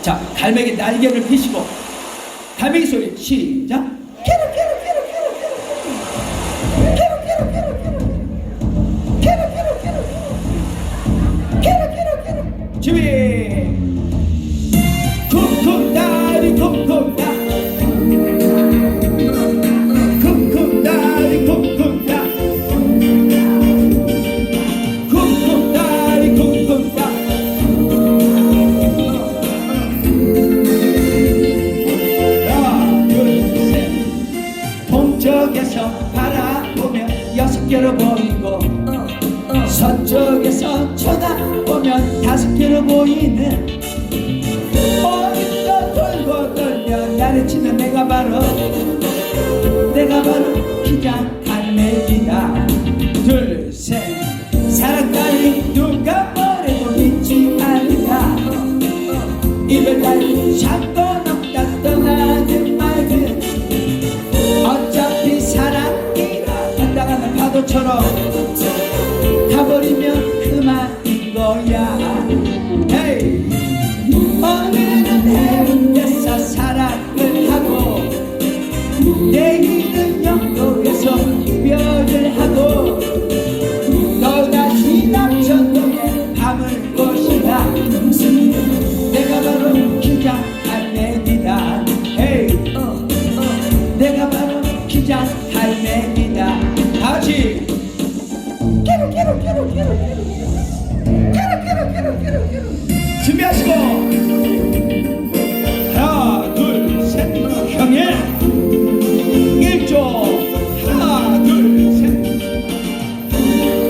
자, 갈매기 날개를 펴시고 갈매기 소리 시작. 캐로 캐로 캐로 캐로 캐로 캐로 캐로 캐로 캐로 캐로 캐로 캐로 캐로 캐로 캐로 동쪽에서 바라보면 여섯 개로 보이고 서쪽에서 쳐다보면 다섯 개로 보이는 어디서 돌고 돌며 나를 치는 내가 바로 내가 바로 기장 갈매기다. 둘셋 파도처럼 가버리면 그만인 거야. 헤이 오늘은 해운대에서 사랑을 하고 내일은 영도에서 이별을 하고 또다시 남천동에 밤을 것이다. 내가 바로 기장 갈매기다. 헤이 내가 바로 갈매기다 다시 깨 준비하시고. 하나 둘셋. 형님. 일조. 하나 둘셋.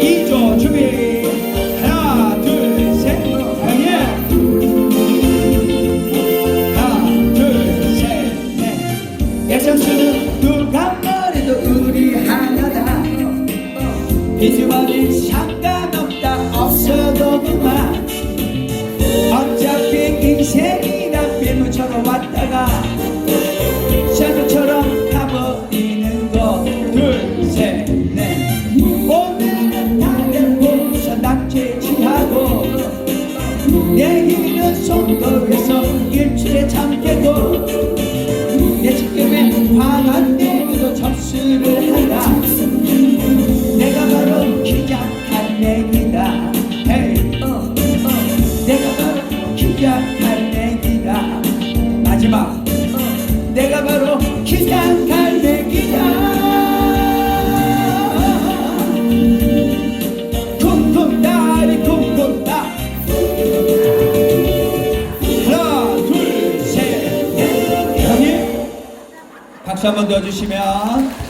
이조 준비. 하나 둘셋. 형님. 하나 둘셋넷 액션수는 누가 뭐래도 우리 하나다. 비주얼 내일은 송도에서 일주일에 잠 깨고 내 지금의 화난 내기도 접수를 하라. 내가 바로 기장 갈매기다. 헤이 내가 바로 기장 갈매기다. 마지막 내가 바로 갈 박수 한 번 더 주시면